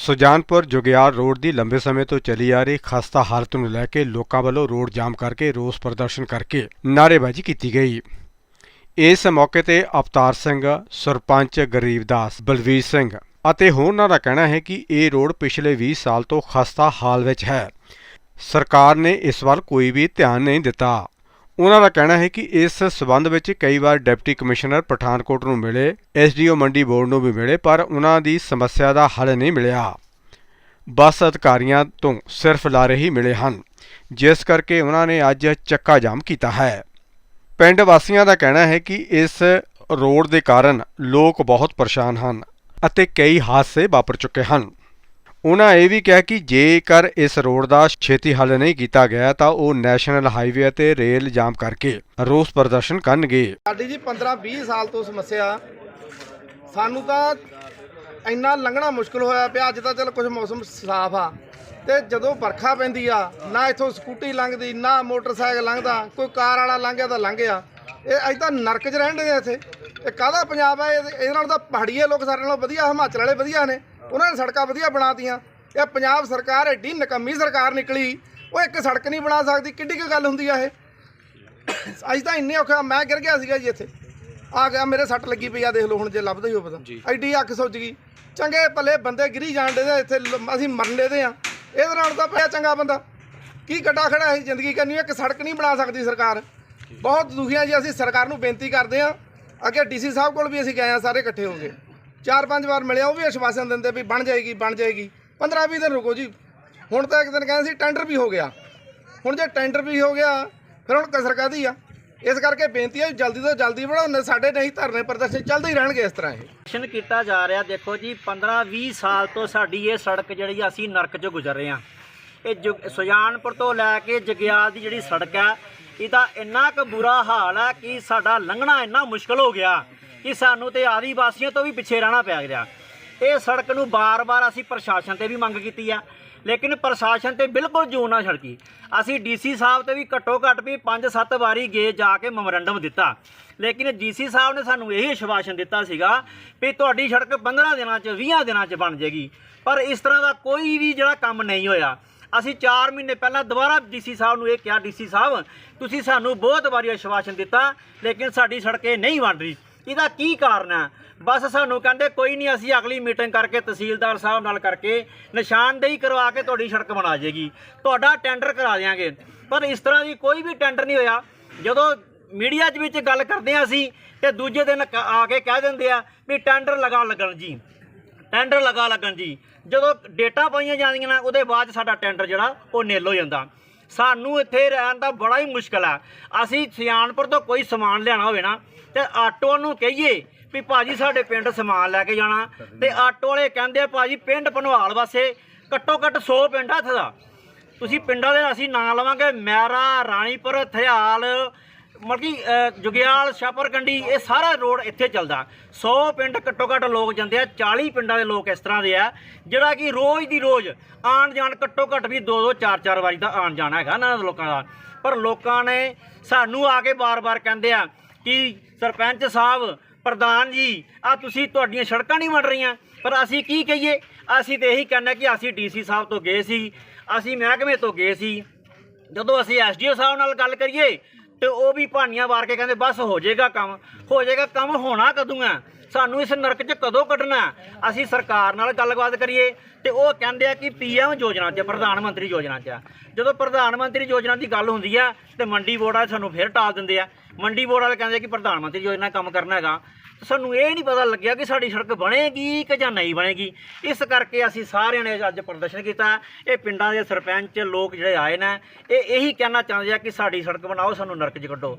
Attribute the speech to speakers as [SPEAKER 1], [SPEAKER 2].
[SPEAKER 1] Sujanpur ਜੁਗਿਆਰ road ਦੀ ਲੰਬੇ ਸਮੇਂ ਤੋਂ ਚੱਲੀ ਆ ਰਹੀ ਖਸਤਾ ਹਾਲਤ ਨੂੰ ਲੈ ਕੇ ਲੋਕਾਂ ਵੱਲੋਂ ਰੋਡ ਜਾਮ ਕਰਕੇ ਰੋਸ ਪ੍ਰਦਰਸ਼ਨ ਕਰਕੇ ਨਾਅਰੇਬਾਜ਼ੀ ਕੀਤੀ ਗਈ। ਇਸ ਮੌਕੇ ਤੇ ਅਵਤਾਰ ਸਿੰਘ, ਸਰਪੰਚ ਗਰੀਬਦਾਸ ਬਲਵੀਰ ਸਿੰਘ ਅਤੇ ਹੋਰਨਾਂ ਦਾ ਕਹਿਣਾ ਹੈ ਕਿ ਇਹ ਰੋਡ ਪਿਛਲੇ 20 ਸਾਲ ਤੋਂ ਖਸਤਾ ਹਾਲ ਵਿੱਚ ਹੈ। ਸਰਕਾਰ ਨੇ ਇਸ ਵੱਲ ਕੋਈ ਵੀ ਧਿਆਨ ਨਹੀਂ ਦਿੱਤਾ। ਉਹਨਾਂ ਦਾ ਕਹਿਣਾ ਹੈ ਕਿ ਇਸ ਸਬੰਧ ਵਿੱਚ ਕਈ ਵਾਰ ਡਿਪਟੀ ਕਮਿਸ਼ਨਰ ਪਠਾਨਕੋਟ ਨੂੰ ਮਿਲੇ, ਐਸਡੀਓ ਮੰਡੀ ਬੋਰਡ ਨੂੰ ਵੀ ਮਿਲੇ, ਪਰ ਉਹਨਾਂ ਦੀ ਸਮੱਸਿਆ ਦਾ ਹੱਲ ਨਹੀਂ ਮਿਲਿਆ। ਬੱਸ ਅਧਿਕਾਰੀਆਂ ਤੋਂ ਸਿਰਫ ਲਾਰੇ ਹੀ ਮਿਲੇ ਹਨ, ਜਿਸ ਕਰਕੇ ਉਹਨਾਂ ਨੇ ਅੱਜ ਚੱਕਾ ਜਾਮ ਕੀਤਾ ਹੈ। ਪਿੰਡ ਵਾਸੀਆਂ ਦਾ ਕਹਿਣਾ ਹੈ ਕਿ ਇਸ ਰੋਡ ਦੇ ਕਾਰਨ ਲੋਕ ਬਹੁਤ ਪਰੇਸ਼ਾਨ ਹਨ ਅਤੇ ਕਈ ਹਾਦਸੇ ਵਾਪਰ ਚੁੱਕੇ ਹਨ। ਉਹਨਾਂ ਇਹ ਵੀ ਕਿਹਾ ਕਿ ਜੇਕਰ ਇਸ ਰੋਡ ਦਾ ਛੇਤੀ ਹੱਲ ਨਹੀਂ ਕੀਤਾ ਗਿਆ ਤਾਂ ਉਹ ਨੈਸ਼ਨਲ ਹਾਈਵੇ ਅਤੇ ਰੇਲ ਜਾਮ ਕਰਕੇ ਰੋਸ ਪ੍ਰਦਰਸ਼ਨ ਕਰਨਗੇ।
[SPEAKER 2] ਸਾਡੀ ਜੀ 15 20 ਸਾਲ ਤੋਂ ਸਮੱਸਿਆ। ਸਾਨੂੰ ਤਾਂ ਇੰਨਾ ਲੰਘਣਾ ਮੁਸ਼ਕਲ ਹੋਇਆ ਪਿਆ, ਅੱਜ ਤਾਂ ਚਲ ਕੁਝ ਮੌਸਮ ਸਾਫ਼ ਆ। ਤੇ ਜਦੋਂ ਵਰਖਾ ਪੈਂਦੀ ਆ, ਨਾ ਇੱਥੋਂ ਸਕੂਟੀ ਲੰਘਦੀ, ਨਾ ਮੋਟਰਸਾਈਕਲ ਲੰਘਦਾ, ਕੋਈ ਕਾਰ ਵਾਲਾ ਲੰਘਿਆ ਤਾਂ ਲੰਘਿਆ ਇਹ ਅੱਜ ਤਾਂ ਨਰਕ 'ਚ ਰਹਿਣ ਦੇ ਇੱਥੇ। ਇਹ ਕਾਹਦਾ ਪੰਜਾਬ ਆ? ਇਹ- ਇਹਦੇ ਨਾਲ ਤਾਂ ਪਹਾੜੀਏ ਲੋਕ ਸਾਡੇ ਨਾਲੋਂ ਵਧੀਆ, ਹਿਮਾਚਲ ਵਾਲੇ ਵਧੀਆ ਨੇ। ਉਹਨਾਂ ਨੇ ਸੜਕਾਂ ਵਧੀਆ ਬਣਾਤੀਆਂ। ਇਹ ਪੰਜਾਬ ਸਰਕਾਰ ਐਡੀ ਨਕੰਮੀ ਸਰਕਾਰ ਨਿਕਲੀ ਉਹ ਇੱਕ ਸੜਕ ਨਹੀਂ ਬਣਾ ਸਕਦੀ। ਕਿੱਡੀ ਕੁ ਗੱਲ ਹੁੰਦੀ ਆ ਇਹ? ਅੱਜ ਤਾਂ ਇੰਨੇ ਔਖਾ ਮੈਂ ਗਿਰ ਗਿਆ ਸੀਗਾ ਜੀ ਇੱਥੇ। ਆ ਗਿਆ ਮੇਰੇ ਸੱਟ ਲੱਗੀ ਪਈ ਆ ਦੇਖ ਲਓ ਹੁਣ ਜੇ ਲੱਭਦਾ ਹੀ ਹੋ ਪਤਾ। ਐਡੀ ਅੱਖ ਸੁੱਜ ਗਈ। ਚੰਗੇ ਭਲੇ ਬੰਦੇ ਗਿਰੀ ਜਾਣ ਦੇ ਇੱਥੇ ਅਸੀਂ ਮਰਨ ਦੇ ਆ। ਇਹਦੇ ਨਾਲ ਤਾਂ ਪਿਆ ਚੰਗਾ ਬੰਦਾ। ਕੀ ਕੱਟਾ ਖੜਾ ਹੈ ਜ਼ਿੰਦਗੀ ਕਰਨੀ ਇੱਕ ਸੜਕ ਨਹੀਂ ਬਣਾ ਸਕਦੀ ਸਰਕਾਰ। ਬਹੁਤ ਦੁਖੀ ਆ ਜੀ ਅਸੀਂ ਸਰਕਾਰ ਨੂੰ ਬੇਨਤੀ ਕਰਦੇ ਆ। ਅੱਗੇ ਡੀਸੀ ਸਾਹਿਬ ਕੋਲ ਵੀ ਅਸੀਂ ਗਏ ਆ ਸਾਰੇ ਇਕੱਠੇ ਹੋ ਕੇ। ਚਾਰ ਪੰਜ ਵਾਰ ਮਿਲਿਆ ਉਹ ਵੀ ਅਸ਼ਵਾਸਨ ਦਿੰਦੇ ਵੀ ਬਣ ਜਾਏਗੀ ਬਣ ਜਾਏਗੀ। 15 20 ਦਿਨ ਰੁਕੋ ਜੀ। ਹੁਣ ਤਾਂ ਇੱਕ ਦਿਨ ਕਹਿੰਦੇ ਸੀ ਟੈਂਡਰ ਵੀ ਹੋ ਗਿਆ। ਹੁਣ ਜੇ ਟੈਂਡਰ ਵੀ ਹੋ ਗਿਆ ਫਿਰ ਹੁਣ ਕਸਰ ਕਾਹਦੀ ਆ? ਇਸ ਕਰਕੇ ਬੇਨਤੀ ਹੈ ਜਲਦੀ ਤੋਂ ਜਲਦੀ ਬਣਾਓ ਸਾਡੇ ਨਹੀਂ ਧਰਨੇ ਪ੍ਰਦਰਸ਼ਨ ਚੱਲਦੇ ਹੀ ਰਹਿਣਗੇ ਇਸ ਤਰ੍ਹਾਂ ਇਹ।
[SPEAKER 3] ਐਕਸ਼ਨ ਕੀਤਾ ਜਾ ਰਿਹਾ ਦੇਖੋ ਜੀ 15 20 ਸਾਲ ਤੋਂ ਸਾਡੀ ਇਹ ਸੜਕ ਜਿਹੜੀ ਆ, ਅਸੀਂ ਨਰਕ 'ਚੋਂ ਗੁਜ਼ਰ ਰਹੇ ਹਾਂ ਇਹ ਜੁਗ- ਸੁਜਾਨਪੁਰ ਤੋਂ ਲੈ ਕੇ ਜਗਿਆਲ ਦੀ ਜਿਹੜੀ ਸੜਕ ਹੈ ਇਹਦਾ ਇੰਨਾ ਕੁ ਬੁਰਾ ਹਾਲ ਹੈ ਕਿ ਸਾਡਾ ਲੰਘਣਾ ਇੰਨਾ ਮੁਸ਼ਕਲ ਹੋ ਗਿਆ। ਕਿ ਸਾਨੂੰ ਤੇ ਆਦੀਵਾਸੀਆਂ ਤੋਂ ਵੀ ਪਿੱਛੇ ਰਹਿਣਾ ਪੈ ਗਿਆ। ਇਹ ਸੜਕ ਨੂੰ ਬਾਰ-ਬਾਰ ਅਸੀਂ ਪ੍ਰਸ਼ਾਸਨ ਤੇ ਵੀ ਮੰਗ ਕੀਤੀ ਆ, ਲੇਕਿਨ ਪ੍ਰਸ਼ਾਸਨ ਤੇ ਬਿਲਕੁਲ ਜੂ ਨਾ ਛੜਕੀ। ਅਸੀਂ ਡੀਸੀ ਸਾਹਿਬ ਤੇ ਵੀ ਘੱਟੋ ਘੱਟ ਵੀ 5-7 ਵਾਰੀ ਗਏ ਜਾ ਕੇ ਮੈਮੋਰੰਡਮ ਦਿੱਤਾ। ਲੇਕਿਨ ਡੀਸੀ ਸਾਹਿਬ ਨੇ ਸਾਨੂੰ ਇਹ ਆਸ਼ਵਾਸਨ ਦਿੱਤਾ ਸੀਗਾ ਵੀ ਤੁਹਾਡੀ ਸੜਕ 15 ਦਿਨਾਂ 'ਚ 20 ਦਿਨਾਂ 'ਚ ਬਣ ਜਾਏਗੀ ਪਰ ਇਸ ਤਰ੍ਹਾਂ ਦਾ ਕੋਈ ਵੀ ਜਿਹੜਾ ਕੰਮ ਨਹੀਂ ਹੋਇਆ। ਅਸੀਂ 4 ਮਹੀਨੇ ਪਹਿਲਾਂ ਦੁਬਾਰਾ ਡੀਸੀ ਸਾਹਿਬ ਨੂੰ ਇਹ ਕਿਹਾ, ਡੀਸੀ ਸਾਹਿਬ, ਤੁਸੀਂ ਸਾਨੂੰ ਬਹੁਤ ਵਾਰੀ ਆਸ਼ਵਾਸਨ ਦਿੱਤਾ, ਲੇਕਿਨ ਸਾਡੀ ਸੜਕ ਇਹ ਨਹੀਂ ਬਣ ਰਹੀ। ਇਹਦਾ ਕੀ ਕਾਰਨ ਹੈ ਬਸ ਸਾਨੂੰ ਕਹਿੰਦੇ ਕੋਈ ਨਹੀਂ, ਅਸੀਂ ਅਗਲੀ ਮੀਟਿੰਗ ਕਰਕੇ ਤਹਿਸੀਲਦਾਰ ਸਾਹਿਬ ਨਾਲ ਕਰਕੇ ਨਿਸ਼ਾਨਦੇਹੀ ਕਰਵਾ ਕੇ ਤੁਹਾਡੀ ਸੜਕ ਬਣਾ ਜਾਏਗੀ। ਤੁਹਾਡਾ ਟੈਂਡਰ ਕਰਾ ਦਿਆਂਗੇ। ਪਰ ਇਸ ਤਰ੍ਹਾਂ ਦੀ ਕੋਈ ਵੀ ਟੈਂਡਰ ਨਹੀਂ ਹੋਇਆ। ਜਦੋਂ ਮੀਡੀਆ 'ਚ ਵਿੱਚ ਗੱਲ ਕਰਦੇ ਹਾਂ ਅਸੀਂ, ਤੇ ਦੂਜੇ ਦਿਨ ਕ- ਆ ਕੇ ਕਹਿ ਦਿੰਦੇ ਆ ਵੀ ਟੈਂਡਰ ਲਗਾ ਲੱਗਣ ਜੀ। ਟੈਂਡਰ ਲਗਾ ਲੱਗਣ ਜੀ। ਜਦੋਂ ਡੇਟਾ ਪਾਈਆਂ ਜਾਂਦੀਆਂ ਨੇ, ਉਹਦੇ ਬਾਅਦ 'ਚ ਸਾਡਾ ਟੈਂਡਰ ਜਿਹੜਾ, ਉਹ ਨਿਲ ਹੋ ਜਾਂਦਾ। ਸਾਨੂੰ ਇੱਥੇ ਰਹਿਣ ਦਾ ਬੜਾ ਹੀ ਮੁਸ਼ਕਲ ਆ। ਅਸੀਂ ਸਿਆਣਪੁਰ ਤੋਂ ਕੋਈ ਸਮਾਨ ਲਿਆਣਾ ਹੋਵੇ ਨਾ, ਤੇ ਆਟੋ ਨੂੰ ਕਹੀਏ ਵੀ ਭਾਜੀ ਸਾਡੇ ਪਿੰਡ ਸਮਾਨ ਲੈ ਕੇ ਜਾਣਾ। ਤੇ ਆਟੋ ਵਾਲੇ ਕਹਿੰਦੇ ਆ, ਭਾਜੀ, ਪਿੰਡ ਪਨਵਾਲ ਵਾਸਤੇ ਘੱਟੋ ਘੱਟ 100 ਪਿੰਡ ਆ ਇੱਥੇ ਦਾ। ਤੁਸੀਂ ਪਿੰਡਾਂ ਦੇ ਅਸੀਂ ਨਾਂ ਲਵਾਂਗੇ, ਮੈਰਾ, ਰਾਣੀਪੁਰ, ਥਿਆਲ ਮਤਲਬ ਕਿ ਜੁਗਿਆਲ, ਛਾਪਰਕੰਡੀ, ਇਹ ਸਾਰਾ ਰੋਡ ਇੱਥੇ ਚੱਲਦਾ। 100 ਪਿੰਡ ਘੱਟੋ ਘੱਟ ਲੋਕ ਜਾਂਦੇ ਆ 40 ਪਿੰਡਾਂ ਦੇ ਲੋਕ ਇਸ ਤਰ੍ਹਾਂ ਦੇ ਆ, ਜਿਹੜਾ ਕਿ ਰੋਜ਼ ਦੀ ਰੋਜ਼ ਆਣ ਜਾਣ ਘੱਟੋ ਘੱਟ ਵੀ 2 2 4 4 ਵਾਰੀ ਦਾ ਆਣ ਜਾਣਾ ਹੈਗਾ ਇਹਨਾਂ ਲੋਕਾਂ ਦਾ। ਪਰ ਲੋਕਾਂ ਨੇ ਸਾਨੂੰ ਆ ਕੇ ਬਾਰ-ਬਾਰ ਕਹਿੰਦੇ ਆ ਕਿ ਸਰਪੰਚ ਸਾਹਿਬ, ਪ੍ਰਧਾਨ ਜੀ, ਆ ਤੁਸੀਂ ਤੁਹਾਡੀਆਂ ਸੜਕਾਂ ਨਹੀਂ ਬਣ ਰਹੀਆਂ। ਪਰ ਅਸੀਂ ਕੀ ਕਹੀਏ? ਅਸੀਂ ਤੇ ਇਹੀ ਕਹਿੰਦੇ ਕਿ ਅਸੀਂ ਡੀਸੀ ਸਾਹਿਬ ਤੋਂ ਗਏ ਸੀ, ਅਸੀਂ ਮਹਿਕਮੇ ਤੋਂ ਗਏ ਸੀ। ਜਦੋਂ ਅਸੀਂ ਐਸਡੀਓ ਸਾਹਿਬ ਨਾਲ ਗੱਲ ਕਰੀਏ ਤੇ ਉਹ ਵੀ ਭਾਨੀਆਂ ਵਾਰ ਕੇ ਕਹਿੰਦੇ, ਬਸ ਹੋ ਜਾਏਗਾ ਕੰਮ, ਹੋ ਜਾਏਗਾ ਕੰਮ ਹੋਣਾ ਕਦੋਂ ਆ? ਸਾਨੂੰ ਇਸ ਨਰਕ 'ਚ ਕਦੋਂ ਕੱਢਣਾ ਅਸੀਂ ਸਰਕਾਰ ਨਾਲ ਗੱਲਬਾਤ ਕਰੀਏ ਤੇ ਉਹ ਕਹਿੰਦੇ ਆ ਕਿ ਪੀਐਮ ਯੋਜਨਾ 'ਚ, ਪ੍ਰਧਾਨ ਮੰਤਰੀ ਯੋਜਨਾ 'ਚ ਆ। ਜਦੋਂ ਪ੍ਰਧਾਨ ਮੰਤਰੀ ਯੋਜਨਾ ਦੀ ਗੱਲ ਹੁੰਦੀ ਆ ਤੇ ਮੰਡੀ ਬੋਰਡ ਵਾਲੇ ਸਾਨੂੰ ਫਿਰ ਟਾਲ ਦਿੰਦੇ ਆ। ਮੰਡੀ ਬੋਰਡ ਵਾਲੇ ਕਹਿੰਦੇ ਕਿ ਪ੍ਰਧਾਨ ਮੰਤਰੀ ਯੋਜਨਾ ਕੰਮ ਕਰਨਾ ਹੈਗਾ। ਸਾਨੂੰ ਇਹ ਨਹੀਂ ਪਤਾ ਲੱਗਿਆ ਕਿ ਸਾਡੀ ਸੜਕ ਬਣੇਗੀ ਕਿ ਜਾਂ ਨਹੀਂ ਬਣੇਗੀ। ਇਸ ਕਰਕੇ ਅਸੀਂ ਸਾਰਿਆਂ ਨੇ ਅੱਜ ਪ੍ਰਦਰਸ਼ਨ ਕੀਤਾ। ਇਹ ਪਿੰਡਾਂ ਦੇ ਸਰਪੰਚ, ਲੋਕ ਜਿਹੜੇ ਆਏ ਨੇ, ਇਹ ਇਹੀ ਕਹਿਣਾ ਚਾਹੁੰਦੇ ਆ ਕਿ ਸਾਡੀ ਸੜਕ ਬਣਾਓ, ਸਾਨੂੰ ਨਰਕ 'ਚ ਕੱਢੋ।